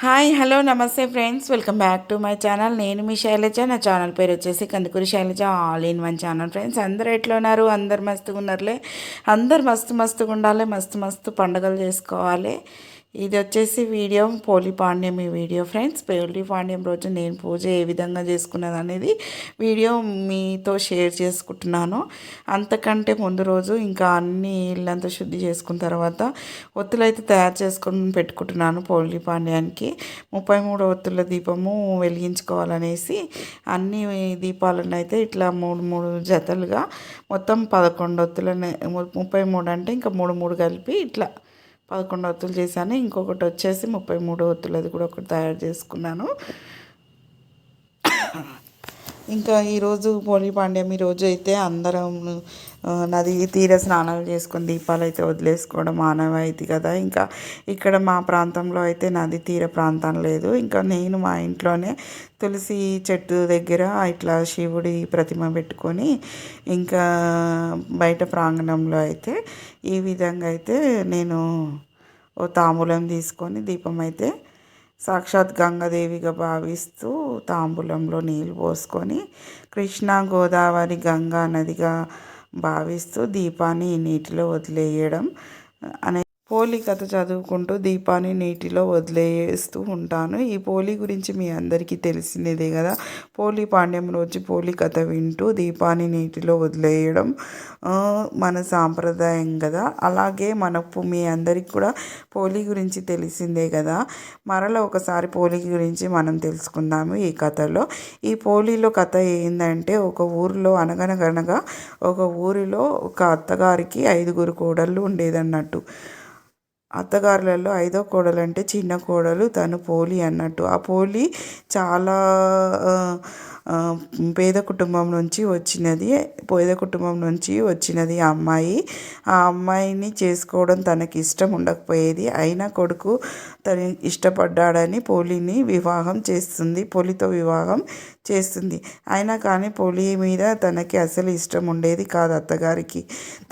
Hi hello నమస్తే friends welcome back to my channel నేను మీ శైలజ. నా ఛానల్ పేరు వచ్చేసి Kandukuri Shailaja all in one channel friends అందరు ఎట్లా ఉన్నారు? అందరు మస్తుగా ఉన్నారులే. అందరు మస్తు మస్తుగా ఉండాలి. మస్తు మస్తు పండుగలు చేసుకోవాలి. ఇది వచ్చేసి వీడియో పోలి పాండ్యం ఈ వీడియో ఫ్రెండ్స్. పోలి పాండ్యం రోజు నేను పూజ ఏ విధంగా చేసుకున్నది అనేది వీడియో మీతో షేర్ చేసుకుంటున్నాను. అంతకంటే ముందు రోజు ఇంకా అన్ని ఇళ్ళంతా శుద్ధి చేసుకున్న తర్వాత ఒత్తులైతే తయారు చేసుకొని పెట్టుకుంటున్నాను పోలి పాండ్యానికి. ముప్పై మూడు ఒత్తుల దీపము వెలిగించుకోవాలనేసి అన్ని దీపాలను అయితే ఇట్లా మూడు మూడు జతలుగా మొత్తం పదకొండు ఒత్తులని ముప్పై మూడు అంటే ఇంకా మూడు మూడు కలిపి ఇట్లా పదకొండు ఒత్తులు చేశాను. ఇంకొకటి వచ్చేసి ముప్పై మూడు ఒత్తులు అది కూడా ఒకటి తయారు చేసుకున్నాను. ఇంకా ఈరోజు పోలీ పాండ్యం ఈరోజు అయితే అందరం నది తీర స్నానాలు చేసుకొని దీపాలు అయితే వదిలేసుకోవడం ఆనవాయితీ కదా. ఇంకా ఇక్కడ మా ప్రాంతంలో అయితే నది తీర ప్రాంతం లేదు. ఇంకా నేను మా ఇంట్లోనే తులసి చెట్టు దగ్గర ఇట్లా శివుడి ప్రతిమ పెట్టుకొని ఇంకా బయట ప్రాంగణంలో అయితే ఈ విధంగా అయితే నేను ఓ తాంబూలం తీసుకొని దీపం అయితే సాక్షాత్ గంగాదేవిగా భావిస్తూ తాంబూలంలో నీళ్ళు పోసుకొని కృష్ణా గోదావరి గంగా నదిగా భావిస్తూ దీపాన్ని నీటిలో వదిలేయడం అనే పోలి కథ చదువుకుంటూ దీపాన్ని నీటిలో వదిలేస్తూ ఉంటాను. ఈ పోలి గురించి మీ అందరికీ తెలిసినదే కదా. పోలి పాండ్యం రోజు పోలి కథ వింటూ దీపాన్ని నీటిలో వదిలేయడం మన సాంప్రదాయం కదా. అలాగే మనకు మీ అందరికి కూడా పోలి గురించి తెలిసిందే కదా. మరల ఒకసారి పోలి గురించి మనం తెలుసుకుందాము ఈ కథలో. ఈ పోలీలో కథ ఏంటంటే ఒక ఊరిలో అనగనగనగా ఒక ఊరిలో ఒక అత్తగారికి ఐదుగురు కోడళ్ళు ఉండేదన్నట్టు. అత్తగారులలో ఐదో కోడలు అంటే చిన్న కోడలు తను పోలి అన్నట్టు. ఆ పోలి చాలా పేద కుటుంబం నుంచి వచ్చినది పేద కుటుంబం నుంచి వచ్చినది ఆ అమ్మాయి. ఆ అమ్మాయిని చేసుకోవడం తనకి ఇష్టం ఉండకపోయేది. అయినా కొడుకు తను ఇష్టపడ్డాడని పోలిని వివాహం చేస్తుంది పోలితో వివాహం చేస్తుంది. అయినా కానీ పోలి మీద తనకి అసలు ఇష్టం ఉండేది కాదు అత్తగారికి.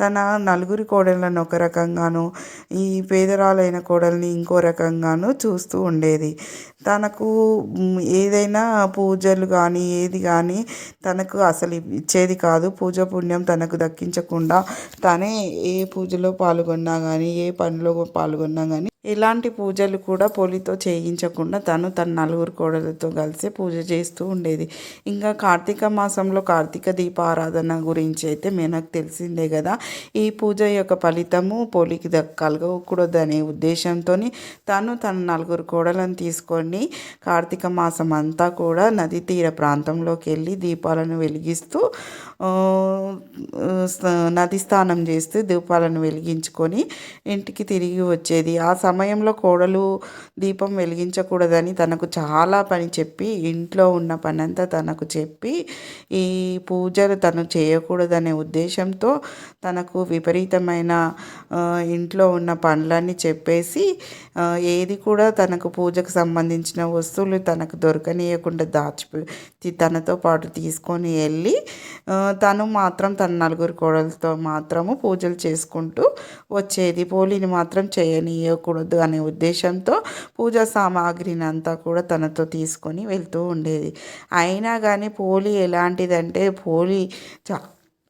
తన నలుగురి కోడళ్ళను ఒక రకంగాను ఈ పేదరాలైన కోడల్ని ఇంకో రకంగాను చూస్తూ ఉండేది. తనకు ఏదైనా పూజలు కానీ ఏది కానీ తనకు అసలు ఇచ్చేది కాదు. పూజ పుణ్యం తనకు దక్కించకుండా తనే ఏ పూజలో పాల్గొన్నా కానీ ఏ పనిలో పాల్గొన్నా కానీ ఎలాంటి పూజలు కూడా పోలితో చేయించకుండా తను తన నలుగురు కోడలతో కలిసి పూజ చేస్తూ ఉండేది. ఇంకా కార్తీక మాసంలో కార్తీక దీప ఆరాధన గురించి అయితే మేనకు తెలిసిందే కదా. ఈ పూజ యొక్క ఫలితము పోలికి కలగకూడదనే ఉద్దేశంతో తను తన నలుగురు కోడలను తీసుకొని కార్తీక మాసం అంతా కూడా నది తీర ప్రాంతంలోకి వెళ్ళి దీపాలను వెలిగిస్తూ నది స్నానం చేస్తూ దీపాలను వెలిగించుకొని ఇంటికి తిరిగి వచ్చేది. ఆ సమయంలో కోడలు దీపం వెలిగించకూడదని తనకు చాలా పని చెప్పి ఇంట్లో ఉన్న పనంతా తనకు చెప్పి ఈ పూజలు తను చేయకూడదనే ఉద్దేశంతో తనకు విపరీతమైన ఇంట్లో ఉన్న పనులన్నీ చెప్పేసి ఏది కూడా తనకు పూజకు సంబంధించిన వస్తువులు తనకు దొరకనీయకుండా దాచి తనతో పాటు తీసుకొని వెళ్ళి తను మాత్రం తన నలుగురు కోడలతో మాత్రము పూజలు చేసుకుంటూ వచ్చేది. పోలిని మాత్రం చేయనీయకూడదు అనే ఉద్దేశంతో పూజా సామాగ్రిని అంతా కూడా తనతో తీసుకొని వెళ్తూ ఉండేది. అయినా కానీ పోలి ఎలాంటిదంటే పోలి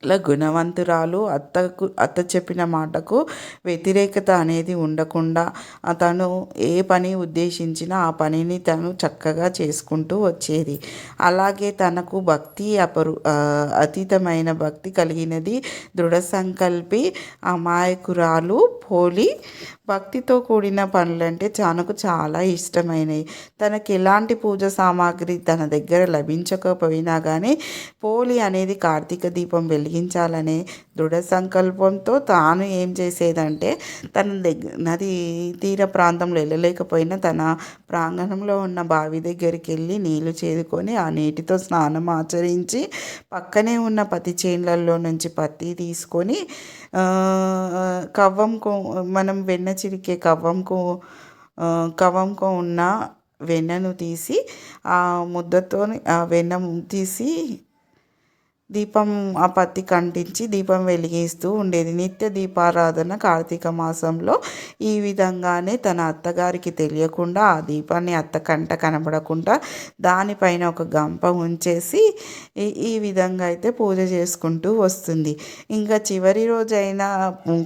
చా గుణవంతురాలు అత్తకు అత్త చెప్పిన మాటకు వ్యతిరేకత అనేది ఉండకుండా తను ఏ పని ఉద్దేశించినా ఆ పనిని తను చక్కగా చేసుకుంటూ వచ్చేది. అలాగే తనకు భక్తి అపరు అతీతమైన భక్తి కలిగినది దృఢ సంకల్పి అమాయకురాలు పోలి భక్తితో కూడిన పనులంటే తనకు చాలా ఇష్టమైనవి తనకి ఎలాంటి పూజ సామాగ్రి తన దగ్గర లభించకపోయినా కానీ పోలి అనేది కార్తీక దీపం వెలిగించాలనే దృఢ సంకల్పంతో తాను ఏం చేసేదంటే తన దగ్గర నది తీర ప్రాంతంలో వెళ్ళలేకపోయినా తన ప్రాంగణంలో ఉన్న బావి దగ్గరికి వెళ్ళి నీళ్ళు చేదుకొని ఆ నీటితో స్నానం ఆచరించి పక్కనే ఉన్న పత్తి చేన్లలో నుంచి పత్తి తీసుకొని కవ్వంకు మనం వెన్న చిరికే కవ్వంకు కవ్వంకు ఉన్న వెన్నను తీసి ఆ ముద్దతో ఆ వెన్న తీసి దీపం ఆ పత్తి కంటించి దీపం వెలిగిస్తూ ఉండేది. నిత్య దీపారాధన కార్తీక మాసంలో ఈ విధంగానే తన అత్తగారికి తెలియకుండా ఆ దీపాన్ని అత్త కంట కనబడకుండా దానిపైన ఒక గంప ఉంచేసి ఈ విధంగా అయితే పూజ చేసుకుంటూ వస్తుంది. ఇంకా చివరి రోజు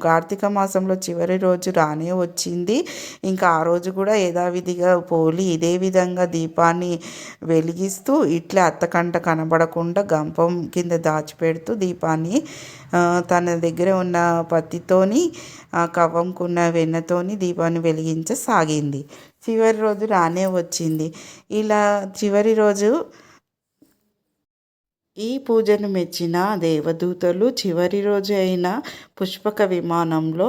కార్తీక మాసంలో చివరి రోజు రానే వచ్చింది. ఇంకా ఆ రోజు కూడా యథావిధిగా పోలి ఇదే విధంగా దీపాన్ని వెలిగిస్తూ ఇట్లా అత్తకంట కనబడకుండా గంపం కింద దాచిపెడుతూ దీపాన్ని తన దగ్గర ఉన్న పత్తితోని కవ్వంకున్న వెన్నతోని దీపాన్ని వెలిగించసాగింది. చివరి రోజు రానే వచ్చింది. ఇలా చివరి రోజు ఈ పూజను మెచ్చిన దేవదూతలు చివరి రోజు అయిన పుష్పక విమానంలో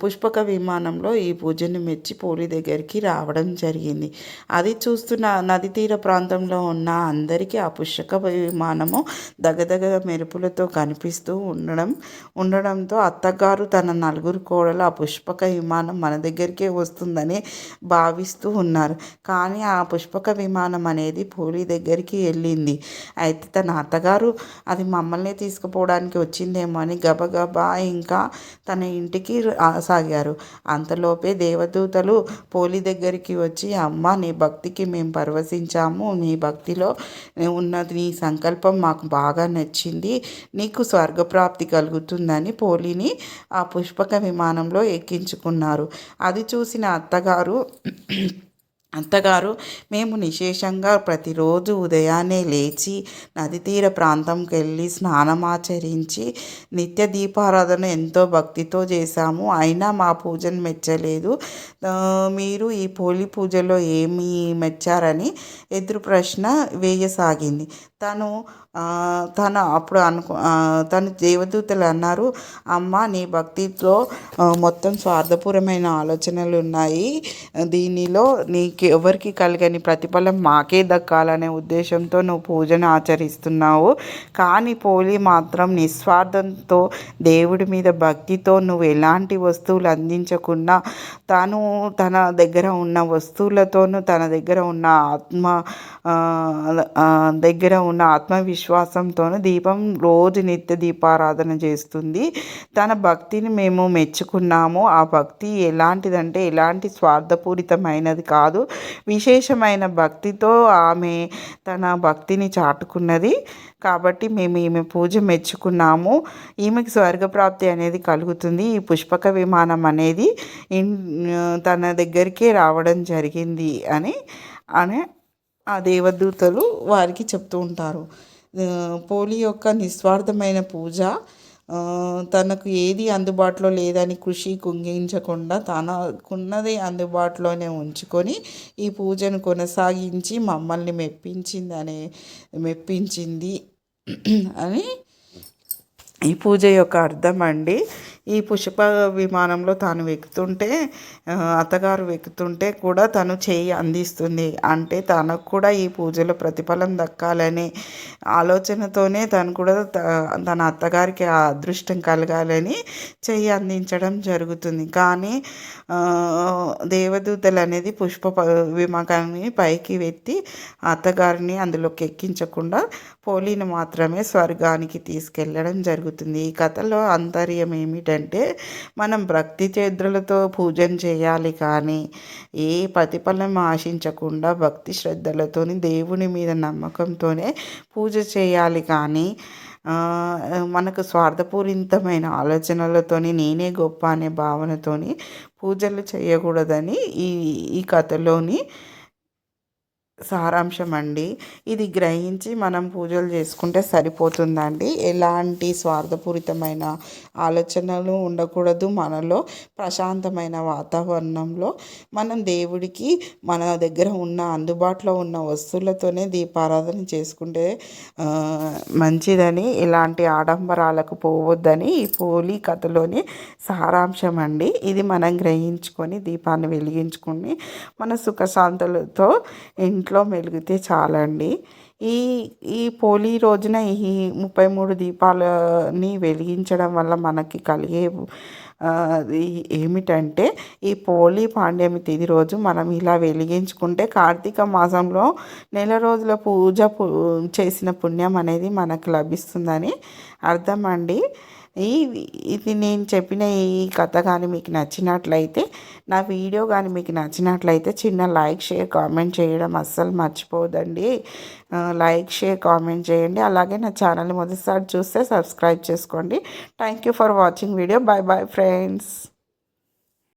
పుష్పక విమానంలో ఈ పూజను మెచ్చి పోలి దగ్గరికి రావడం జరిగింది. అది చూస్తున్న నది తీర ప్రాంతంలో ఉన్న అందరికీ ఆ పుష్పక విమానము దగదగ మెరుపులతో కనిపిస్తూ ఉండడం ఉండడంతో అత్తగారు తన నలుగురు కోడలు ఆ పుష్పక విమానం మన దగ్గరికే వస్తుందని భావిస్తూ ఉన్నారు. కానీ ఆ పుష్పక విమానం అనేది పోలి దగ్గరికి వెళ్ళింది. అయితే తన అత్తగారు అది మమ్మల్ని తీసుకుపోవడానికి వచ్చిందేమో అని గబగబా ఇంకా తన ఇంటికి సాగారు. అంతలోపే దేవదూతలు పోలి దగ్గరికి వచ్చి అమ్మ నీ భక్తికి మేము పరవశించాము. నీ భక్తిలో ఉన్నది నీ సంకల్పం మాకు బాగా నచ్చింది. నీకు స్వర్గప్రాప్తి కలుగుతుందని పోలిని ఆ పుష్పక విమానంలో ఎక్కించుకున్నారు. అది చూసిన అత్తగారు అత్తగారు మేము నిశేషంగా ప్రతిరోజు ఉదయాన్నే లేచి నది తీర ప్రాంతంకి వెళ్ళి స్నానమాచరించి నిత్య దీపారాధన ఎంతో భక్తితో చేశాము. అయినా మా పూజను మెచ్చలేదు. మీరు ఈ పోలి పూజలో ఏమి మెచ్చారని ఎదురు ప్రశ్న వేయసాగింది. తను తను అప్పుడు అనుకు తను దేవదూతలు అన్నారు అమ్మ నీ భక్తితో మొత్తం స్వార్థపూరమైన ఆలోచనలు ఉన్నాయి. దీనిలో నీకు ఎవరికి కలిగని ప్రతిఫలం మాకే దక్కాలనే ఉద్దేశంతో నువ్వు పూజను ఆచరిస్తున్నావు. కానీ పోలి మాత్రం నిస్వార్థంతో దేవుడి మీద భక్తితో నువ్వు ఎలాంటి వస్తువులు అందించకుండా తను తన దగ్గర ఉన్న వస్తువులతోనూ తన దగ్గర ఉన్న ఆత్మ దగ్గర ఉన్న ఆత్మవిశ్వాసంతోనూ దీపం రోజు నిత్య దీపారాధన చేస్తుంది. తన భక్తిని మేము మెచ్చుకున్నాము. ఆ భక్తి ఎలాంటిదంటే ఎలాంటి స్వార్థపూరితమైనది కాదు. విశేషమైన భక్తితో ఆమె తన భక్తిని చాటుకున్నది. కాబట్టి మేము ఈమె పూజ మెచ్చుకున్నాము. ఈమెకి స్వర్గప్రాప్తి అనేది కలుగుతుంది. ఈ పుష్పక విమానం అనేది తన దగ్గరికే రావడం జరిగింది అని అని ఆ దేవదూతలు వారికి చెప్తూ ఉంటారు. పోలి యొక్క నిస్వార్థమైన పూజ తనకు ఏది అందుబాటులో లేదని కృషి కుంగించకుండా తనకున్నది అందుబాటులోనే ఉంచుకొని ఈ పూజను కొనసాగించి మమ్మల్ని మెప్పించింది అనే మెప్పించింది అని ఈ పూజ యొక్క అర్థం అండి. ఈ పుష్ప విమానంలో తాను ఎక్కుతుంటే అత్తగారు ఎక్కుతుంటే కూడా తను చేయి అందిస్తుంది. అంటే తనకు కూడా ఈ పూజలో ప్రతిఫలం దక్కాలనే ఆలోచనతోనే తను కూడా తన అత్తగారికి ఆ అదృష్టం కలగాలని చెయ్యి అందించడం జరుగుతుంది. కానీ దేవదూతలు అనేది పుష్ప విమానాన్ని పైకి వెత్తి అత్తగారిని అందులోకి ఎక్కించకుండా పోలీని మాత్రమే స్వర్గానికి తీసుకెళ్ళడం జరుగుతుంది. ఈ కథలో అంతర్యం ఏమిటంటే మనం భక్తి చేద్రులతో పూజన చేయాలి కానీ ఏ ప్రతిఫలం ఆశించకుండా భక్తి శ్రద్ధలతోని దేవుని మీద నమ్మకంతోనే పూజ చేయాలి కానీ మనకు స్వార్థపూరితమైన ఆలోచనలతోని నేనే గొప్ప అనే భావనతోని పూజలు చేయకూడదని ఈ ఈ కథలోని సారాంశం అండి. ఇది గ్రహించి మనం పూజలు చేసుకుంటే సరిపోతుందండి. ఎలాంటి స్వార్థపూరితమైన ఆలోచనలు ఉండకూడదు. మనలో ప్రశాంతమైన వాతావరణంలో మనం దేవుడికి మన దగ్గర ఉన్న అందుబాటులో ఉన్న వస్తువులతోనే దీపారాధన చేసుకుంటే మంచిదని. ఇలాంటి ఆడంబరాలకు పోవద్దని ఈ పోలి కథలోని సారాంశం అండి. ఇది మనం గ్రహించుకొని దీపాన్ని వెలిగించుకొని మన సుఖశాంతులతో ఇంట్లో మెలిగితే చాలండి. ఈ ఈ పోలీ రోజున ఈ ముప్పై మూడు దీపాలని వెలిగించడం వల్ల మనకి కలిగే ఏమిటంటే ఈ పోలీ పాండ్యమి తిది రోజు మనం ఇలా వెలిగించుకుంటే కార్తీక మాసంలో నెల రోజుల పూజ పూ చేసిన పుణ్యం అనేది మనకు లభిస్తుందని అర్థం అండి ఈ ఇది నేను చెప్పిన ఈ కథ కానీ మీకు నచ్చినట్లయితే నా వీడియో కానీ మీకు నచ్చినట్లయితే చిన్న లైక్ షేర్ కామెంట్ చేయడం అస్సలు మర్చిపోదండి. లైక్ షేర్ కామెంట్ చేయండి. అలాగే నా ఛానల్ మొదటిసారి చూస్తే సబ్స్క్రైబ్ చేసుకోండి. Thank you for watching video bye bye friends